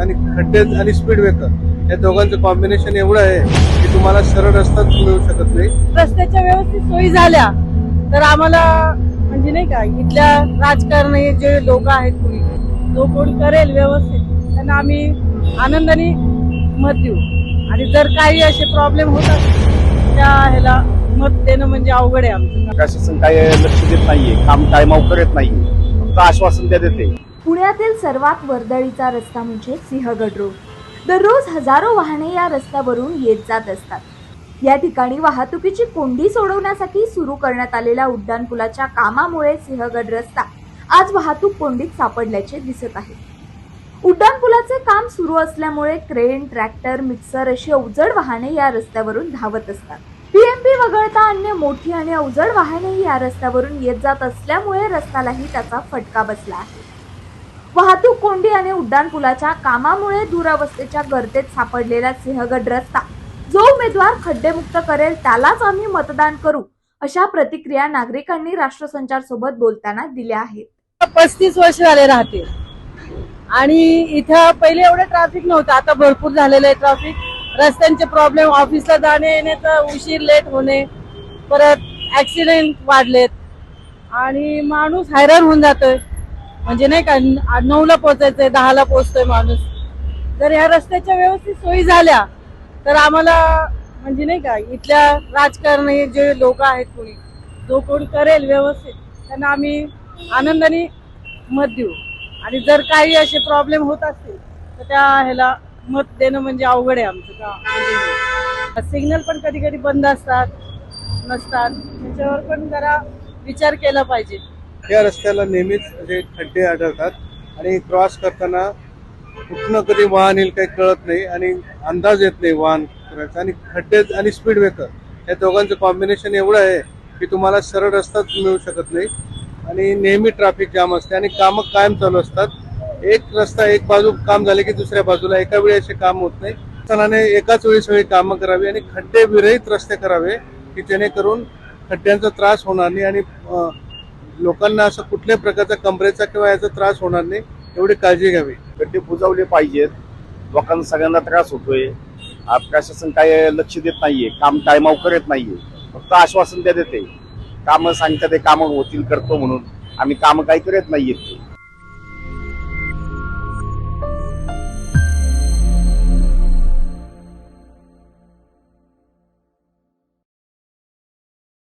आणि खड्डे आणि स्पीड ब्रेकर या दोघांचं कॉम्बिनेशन एवढं आहे की तुम्हाला सरळ रस्ताच मिळू शकत नाही. रस्त्याच्या व्यवस्थित सोयी झाल्या तर आम्हाला म्हणजे नाही का इथल्या राजकारणी जे लोक आहेत कोणी जो कोण करेल व्यवस्थित त्यांना आम्ही आनंदाने मत देऊ. आणि जर काही असे प्रॉब्लेम होत असतील त्या ह्याला मत देणं म्हणजे अवघड आहे आमचं. प्रशासन काय लक्ष देत नाहीये काम टायमावर करत नाहीये फक्त आश्वासन द्या देते पुण्यातील सर्वात वर्दळीचा रस्ता म्हणजे सिंहगड रोड. दररोज हजारो वाहने या रस्त्यावरून येत जात असतात. या ठिकाणी वाहतुकीची कोंडी सोडवण्यासाठी सुरू करण्यात आलेल्या उड्डाणपुलाच्या कामामुळे सिंहगड रस्ता आज वाहतूक कोंडीत सापडल्याचे दिसत आहे. उड्डाणपुलाचे काम सुरू असल्यामुळे क्रेन ट्रॅक्टर मिक्सर अशी अवजड वाहने या रस्त्यावरून धावत असतात. पीएमपी वगळता अन्य मोठी आणि अवजड वाहनेही या रस्त्यावरून येत जात असल्यामुळे रस्त्यालाही त्याचा फटका बसला आहे. वाहतूक कोंडी आणि उड्डाणपुलाच्या कामामुळे दुरावस्थेच्या गर्तेत सापडलेला सिंहगड रस्ता. जो उमेदवार खड्डेमुक्त करेल त्यालाच आम्ही मतदान करू अशा प्रतिक्रिया नागरिकांनी राष्ट्रसंचार सोबत बोलताना दिल्या आहेत. पस्तीस वर्ष झाले राहते आणि इथं पहिले एवढं ट्रॅफिक नव्हतं आता भरपूर झालेलं आहे ट्रॅफिक रस्त्यांचे प्रॉब्लेम ऑफिसला जाणे येण्याचा उशीर लेट होणे. परत ऍक्सिडेंट वाढलेत. आणि माणूस हैराण होऊन जातोय. म्हणजे नाही का नऊला पोहोचायचंय दहाला पोहोचतोय माणूस. जर ह्या रस्त्याच्या व्यवस्थित सोयी झाल्या तर आम्हाला म्हणजे नाही का इथल्या राजकारणी जे लोक आहेत कोणी जो कोण करेल व्यवस्थित त्यांना आम्ही आनंदाने मत देऊ. आणि जर काही असे प्रॉब्लेम होत असतील तर त्या ह्याला मत देणं म्हणजे अवघड आहे आमचं का सिग्नल म्हणजे पण कधी कधी बंद असतात नसतात. त्याच्यावर पण जरा विचार केला पाहिजे. या रस्त्याला नेहमीच म्हणजे खड्डे आढळतात आणि क्रॉस करताना कुठनं कधी वाहन येईल काही कळत नाही आणि अंदाज येत नाही वाहन करायचा आणि खड्डे आणि स्पीड ब्रेकर या दोघांचं कॉम्बिनेशन एवढं आहे की तुम्हाला सरळ रस्ताच मिळू शकत नाही. आणि नेहमी ट्रॅफिक जाम असते आणि कामं कायम चालू असतात. एक रस्ता एक बाजू काम झाले की दुसऱ्या बाजूला एका वेळी असे काम होत नाही. सणाने एकाच वेळी सगळी कामं करावी आणि खड्डे विरहित रस्ते करावे की जेणेकरून खड्ड्यांचा त्रास होणार नाही आणि लोकांना असं कुठल्याही प्रकारचा कमरेचा किंवा याचा त्रास होणार नाही एवढी काळजी घ्यावी. गड्डे बुजावले पाहिजेत. लोकांना सगळ्यांना त्रास होतोय. प्रशासन काय लक्ष देत नाहीये. काम टायमाव करत नाहीये. फक्त आश्वासन द्या देते. कामं सांगतात ते कामं होतील करतो म्हणून. आम्ही कामं काही करत नाहीयेत ते